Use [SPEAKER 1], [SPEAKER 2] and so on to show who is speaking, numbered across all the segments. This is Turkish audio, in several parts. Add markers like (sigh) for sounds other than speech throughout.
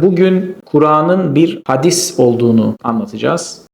[SPEAKER 1] Bugün Kur'an'ın bir hadis olduğunu anlatacağız.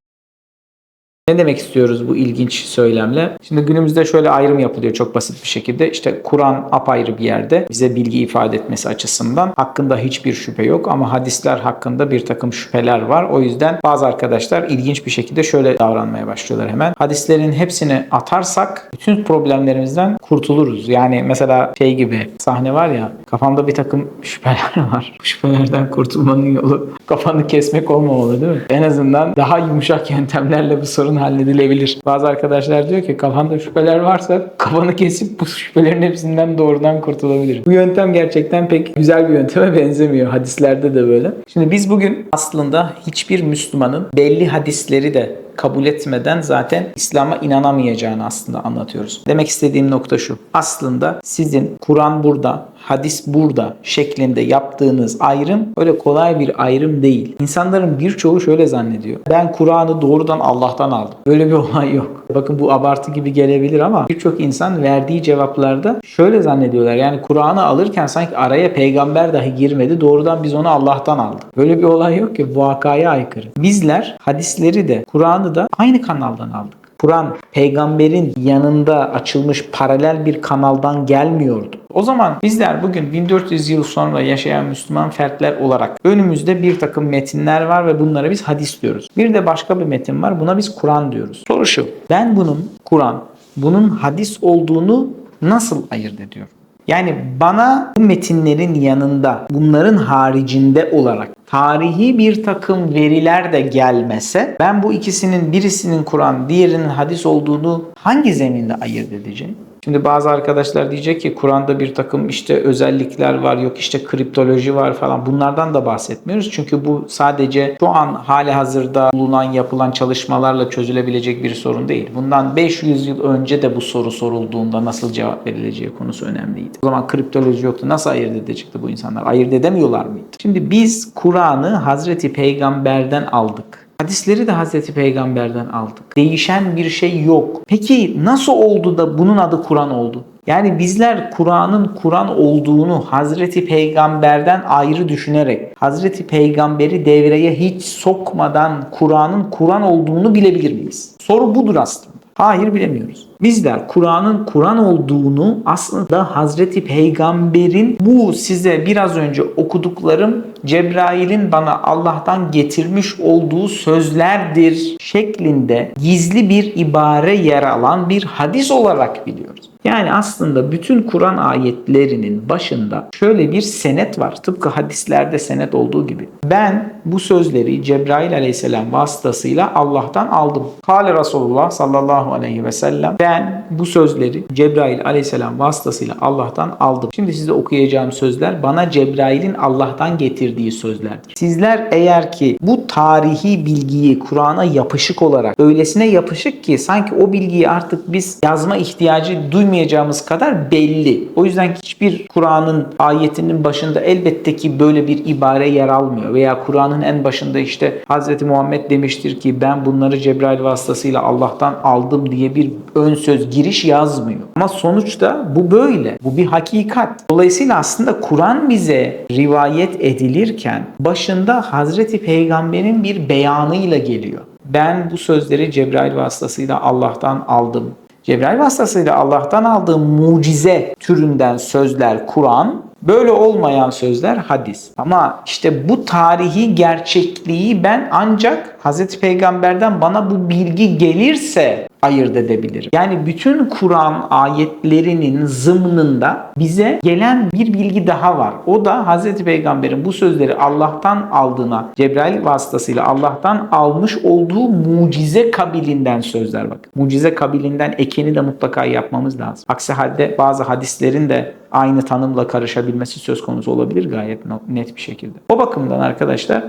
[SPEAKER 1] Ne demek istiyoruz bu ilginç söylemle? Şimdi günümüzde şöyle ayrım yapılıyor çok basit bir şekilde. İşte Kur'an apayrı bir yerde bize bilgi ifade etmesi açısından hakkında hiçbir şüphe yok ama hadisler hakkında bir takım şüpheler var. O yüzden bazı arkadaşlar ilginç bir şekilde şöyle davranmaya başlıyorlar hemen. Hadislerin hepsini atarsak bütün problemlerimizden kurtuluruz. Yani mesela şey gibi sahne var ya kafamda bir takım şüpheler (laughs) var. Bu şüphelerden kurtulmanın yolu kafanı kesmek olmamalı değil mi? En azından daha yumuşak yöntemlerle bu sorun halledilebilir. Bazı arkadaşlar diyor ki kafanda şüpheler varsa kafanı kesip bu şüphelerin hepsinden doğrudan kurtulabilir. Bu yöntem gerçekten pek güzel bir yönteme (laughs) benzemiyor. Hadislerde de böyle. Şimdi biz bugün aslında hiçbir Müslümanın belli hadisleri de kabul etmeden zaten İslam'a inanamayacağını aslında anlatıyoruz. Demek istediğim nokta şu. Aslında sizin Kur'an burada, hadis burada şeklinde yaptığınız ayrım öyle kolay bir ayrım değil. İnsanların birçoğu şöyle zannediyor. Ben Kur'an'ı doğrudan Allah'tan aldım. Böyle bir (laughs) olay yok. Bakın bu abartı gibi gelebilir ama birçok insan verdiği cevaplarda şöyle zannediyorlar. Yani Kur'an'ı alırken sanki araya peygamber dahi girmedi. Doğrudan biz onu Allah'tan aldık. Böyle bir olay yok ki. Vakaya aykırı. Bizler hadisleri de Kur'an'ı da aynı kanaldan aldık. Kur'an peygamberin yanında açılmış paralel bir kanaldan gelmiyordu. O zaman bizler bugün 1400 yıl sonra yaşayan Müslüman fertler olarak önümüzde bir takım metinler var ve bunlara biz hadis diyoruz. Bir de başka bir metin var buna biz Kur'an diyoruz. Soru şu ben bunun Kur'an, bunun hadis olduğunu nasıl ayırt ediyorum? Yani bana bu metinlerin yanında bunların haricinde olarak tarihi bir takım veriler de gelmese ben bu ikisinin birisinin Kur'an diğerinin hadis olduğunu hangi zeminde ayırt edeceğim? Şimdi bazı arkadaşlar diyecek ki Kur'an'da bir takım işte özellikler var yok işte kriptoloji var falan bunlardan da bahsetmiyoruz. Çünkü bu sadece şu an hali hazırda bulunan yapılan çalışmalarla çözülebilecek bir sorun değil. Bundan 500 yıl önce de bu soru sorulduğunda nasıl cevap verileceği konusu önemliydi. O zaman kriptoloji yoktu. Nasıl ayırt edecekti bu insanlar? Ayırt edemiyorlar mıydı? Şimdi biz Kur'an'ı Hazreti Peygamber'den aldık. Hadisleri de Hazreti Peygamber'den aldık. Değişen bir şey yok. Peki nasıl oldu da bunun adı Kur'an oldu? Yani bizler Kur'an'ın Kur'an olduğunu Hazreti Peygamber'den ayrı düşünerek Hazreti Peygamberi devreye hiç sokmadan Kur'an'ın Kur'an olduğunu bilebilir miyiz? Soru budur aslında. Hayır bilemiyoruz. Bizler Kur'an'ın Kur'an olduğunu aslında Hazreti Peygamber'in bu size biraz önce okuduklarım Cebrail'in bana Allah'tan getirmiş olduğu sözlerdir şeklinde gizli bir ibare yer alan bir hadis olarak biliyoruz. Yani aslında bütün Kur'an ayetlerinin başında şöyle bir senet var. Tıpkı hadislerde senet olduğu gibi. Ben bu sözleri Cebrail aleyhisselam vasıtasıyla Allah'tan aldım. Kale Resulullah sallallahu aleyhi ve sellem ben bu sözleri Cebrail aleyhisselam vasıtasıyla Allah'tan aldım. Şimdi size okuyacağım sözler bana Cebrail'in Allah'tan getirdiği sözlerdir. Sizler eğer ki bu tarihi bilgiyi Kur'an'a yapışık olarak öylesine yapışık ki sanki o bilgiyi artık biz yazma ihtiyacı duymayacağımız kadar belli. O yüzden hiçbir Kur'an'ın ayetinin başında elbette ki böyle bir ibare yer almıyor. Veya Kur'an'ın en başında işte Hz. Muhammed demiştir ki ben bunları Cebrail vasıtasıyla Allah'tan aldım diye bir ön söz giriş yazmıyor. Ama sonuçta bu böyle. Bu bir hakikat. Dolayısıyla aslında Kur'an bize rivayet edilirken başında Hazreti Peygamber'in bir beyanıyla geliyor. Ben bu sözleri Cebrail vasıtasıyla Allah'tan aldım. Cebrail vasıtasıyla Allah'tan aldığım mucize türünden sözler Kur'an, Böyle olmayan sözler hadis. Ama işte bu tarihi gerçekliği ben ancak Hz. Peygamber'den bana bu bilgi gelirse ayırt edebilirim. Yani bütün Kur'an ayetlerinin zımnında bize gelen bir bilgi daha var. O da Hz. Peygamber'in bu sözleri Allah'tan aldığına, Cebrail vasıtasıyla Allah'tan almış olduğu mucize kabilinden sözler bak. Mucize kabilinden ekeni de mutlaka yapmamız lazım. Aksi halde bazı hadislerin de aynı tanımla karışabilmesi söz konusu olabilir gayet net bir şekilde. O bakımdan arkadaşlar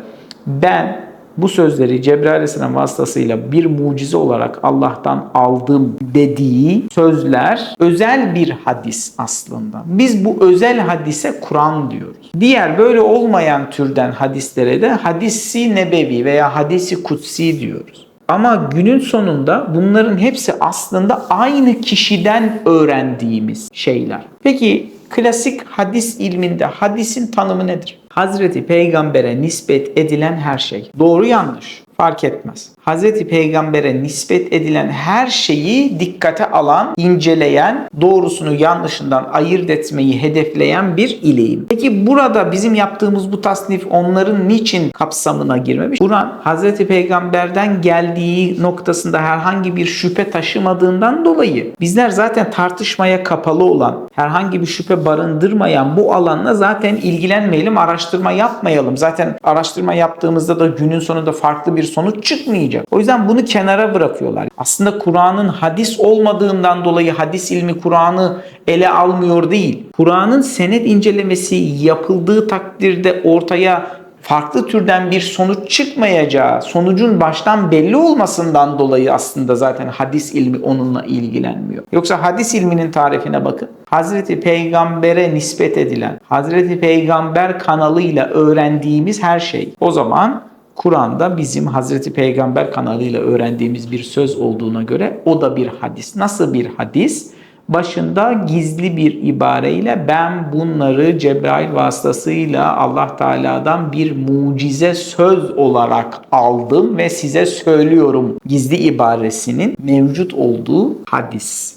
[SPEAKER 1] ben bu sözleri Cebrail Aleyhisselam vasıtasıyla bir mucize olarak Allah'tan aldım dediği sözler özel bir hadis aslında. Biz bu özel hadise Kur'an diyoruz. Diğer böyle olmayan türden hadislere de hadisi nebevi veya hadisi kutsi diyoruz. Ama günün sonunda bunların hepsi aslında aynı kişiden öğrendiğimiz şeyler. Peki klasik hadis ilminde hadisin tanımı nedir? Hazreti Peygamber'e nispet edilen her şey. Doğru yanlış fark etmez. Hazreti Peygamber'e nispet edilen her şeyi dikkate alan, inceleyen, doğrusunu yanlışından ayırt etmeyi hedefleyen bir ileyim. Peki burada bizim yaptığımız bu tasnif onların niçin kapsamına girmemiş? Kur'an Hazreti Peygamber'den geldiği noktasında herhangi bir şüphe taşımadığından dolayı bizler zaten tartışmaya kapalı olan, herhangi bir şüphe barındırmayan bu alanla zaten ilgilenmeyelim, araştırma yapmayalım. Zaten araştırma yaptığımızda da günün sonunda farklı bir sonuç çıkmayacak. O yüzden bunu kenara bırakıyorlar. Aslında Kur'an'ın hadis olmadığından dolayı hadis ilmi Kur'an'ı ele almıyor değil. Kur'an'ın senet incelemesi yapıldığı takdirde ortaya farklı türden bir sonuç çıkmayacağı, sonucun baştan belli olmasından dolayı aslında zaten hadis ilmi onunla ilgilenmiyor. Yoksa hadis ilminin tarifine bakın. Hazreti Peygamber'e nispet edilen, Hazreti Peygamber kanalıyla öğrendiğimiz her şey. O zaman Kur'an'da bizim Hazreti Peygamber kanalıyla öğrendiğimiz bir söz olduğuna göre o da bir hadis. Nasıl bir hadis? Başında gizli bir ibareyle ben bunları Cebrail vasıtasıyla Allah Teala'dan bir mucize söz olarak aldım ve size söylüyorum. Gizli ibaresinin mevcut olduğu hadis.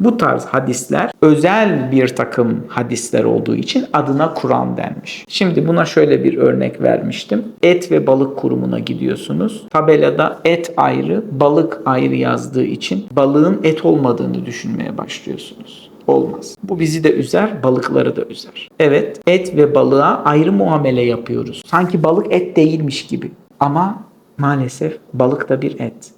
[SPEAKER 1] Bu tarz hadisler özel bir takım hadisler olduğu için adına Kur'an denmiş. Şimdi buna şöyle bir örnek vermiştim. Et ve balık kurumuna gidiyorsunuz. Tabelada et ayrı, balık ayrı yazdığı için balığın et olmadığını düşünmeye başlıyorsunuz. Olmaz. Bu bizi de üzer, balıkları da üzer. Evet, et ve balığa ayrı muamele yapıyoruz. Sanki balık et değilmiş gibi. Ama maalesef balık da bir et.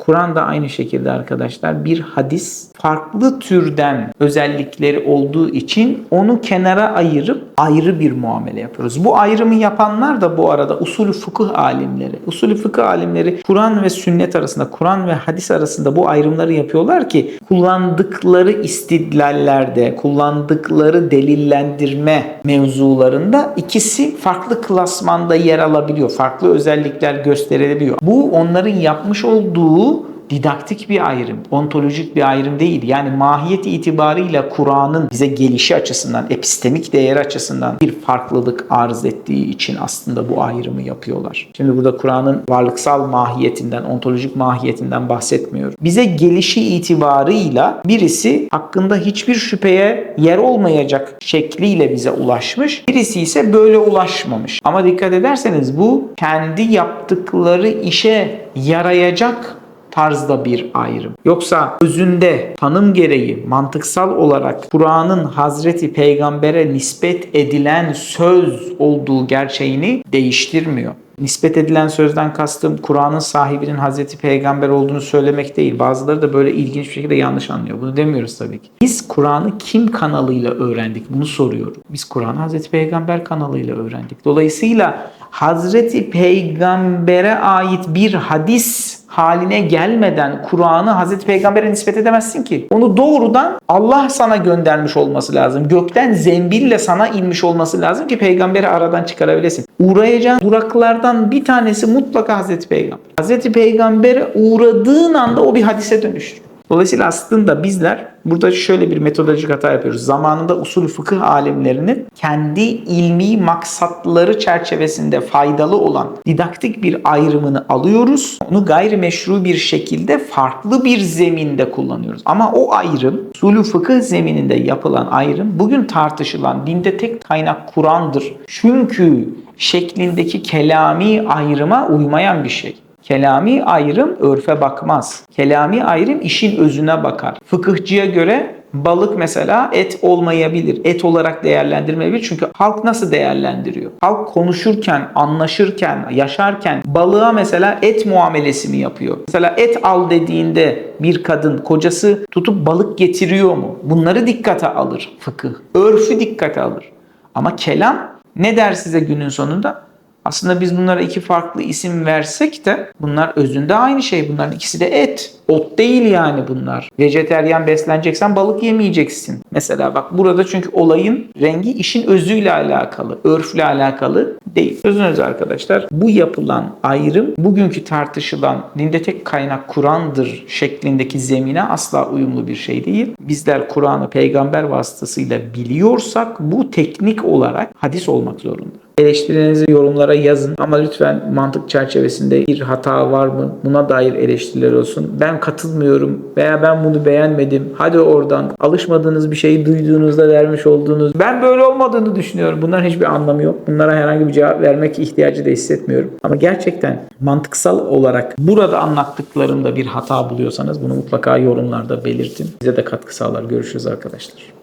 [SPEAKER 1] Kur'an da aynı şekilde arkadaşlar bir hadis farklı türden özellikleri olduğu için onu kenara ayırıp ayrı bir muamele yapıyoruz. Bu ayrımı yapanlar da bu arada usulü fıkıh alimleri. Usulü fıkıh alimleri Kur'an ve sünnet arasında, Kur'an ve hadis arasında bu ayrımları yapıyorlar ki kullandıkları istidlallerde, kullandıkları delillendirme mevzularında ikisi farklı klasmanda yer alabiliyor. Farklı özellikler gösterilebiliyor. Bu onların yapmış olduğu didaktik bir ayrım, ontolojik bir ayrım değil. Yani mahiyet itibarıyla Kur'an'ın bize gelişi açısından, epistemik değeri açısından bir farklılık arz ettiği için aslında bu ayrımı yapıyorlar. Şimdi burada Kur'an'ın varlıksal mahiyetinden, ontolojik mahiyetinden bahsetmiyorum. Bize gelişi itibarıyla birisi hakkında hiçbir şüpheye yer olmayacak şekliyle bize ulaşmış. Birisi ise böyle ulaşmamış. Ama dikkat ederseniz bu kendi yaptıkları işe yarayacak tarzda bir ayrım. Yoksa özünde tanım gereği mantıksal olarak Kur'an'ın Hazreti Peygamber'e nispet edilen söz olduğu gerçeğini değiştirmiyor. Nispet edilen sözden kastım Kur'an'ın sahibinin Hazreti Peygamber olduğunu söylemek değil. Bazıları da böyle ilginç bir şekilde yanlış anlıyor. Bunu demiyoruz tabii ki. Biz Kur'an'ı kim kanalıyla öğrendik? Bunu soruyorum. Biz Kur'an'ı Hazreti Peygamber kanalıyla öğrendik. Dolayısıyla Hazreti Peygamber'e ait bir hadis haline gelmeden Kur'an'ı Hazreti Peygamber'e nispet edemezsin ki. Onu doğrudan Allah sana göndermiş olması lazım. Gökten zembille sana inmiş olması lazım ki peygamberi aradan çıkarabilesin. Uğrayacağın duraklardan bir tanesi mutlaka Hazreti Peygamber. Hazreti Peygamber'e uğradığın anda o bir hadise dönüşür. Dolayısıyla aslında bizler burada şöyle bir metodolojik hata yapıyoruz. Zamanında usul fıkıh alimlerinin kendi ilmi maksatları çerçevesinde faydalı olan didaktik bir ayrımını alıyoruz. Onu gayrimeşru bir şekilde farklı bir zeminde kullanıyoruz. Ama o ayrım usulü fıkıh zemininde yapılan ayrım bugün tartışılan dinde tek kaynak Kur'an'dır. Çünkü şeklindeki kelami ayrıma uymayan bir şey. Kelami ayrım örfe bakmaz. Kelami ayrım işin özüne bakar. Fıkıhçıya göre balık mesela et olmayabilir. Et olarak değerlendirmeyebilir. Çünkü halk nasıl değerlendiriyor? Halk konuşurken, anlaşırken, yaşarken balığa mesela et muamelesi mi yapıyor? Mesela et al dediğinde bir kadın kocası tutup balık getiriyor mu? Bunları dikkate alır fıkıh. Örfü dikkate alır. Ama kelam ne der size günün sonunda? Aslında biz bunlara iki farklı isim versek de bunlar özünde aynı şey. Bunların ikisi de et. Ot değil yani bunlar. Vejeteryan besleneceksen balık yemeyeceksin. Mesela bak burada çünkü olayın rengi işin özüyle alakalı, örfle alakalı değil. Özünüz arkadaşlar bu yapılan ayrım bugünkü tartışılan dinde tek kaynak Kur'an'dır şeklindeki zemine asla uyumlu bir şey değil. Bizler Kur'an'ı peygamber vasıtasıyla biliyorsak bu teknik olarak hadis olmak zorunda. Eleştirilerinizi yorumlara yazın ama lütfen mantık çerçevesinde bir hata var mı? Buna dair eleştiriler olsun. Ben katılmıyorum veya ben bunu beğenmedim. Hadi oradan alışmadığınız bir şeyi duyduğunuzda vermiş olduğunuz ben böyle olmadığını düşünüyorum. Bunların hiçbir anlamı yok. Bunlara herhangi bir cevap vermek ihtiyacı da hissetmiyorum. Ama gerçekten mantıksal olarak burada anlattıklarımda bir hata buluyorsanız bunu mutlaka yorumlarda belirtin. Bize de katkı sağlar. Görüşürüz arkadaşlar.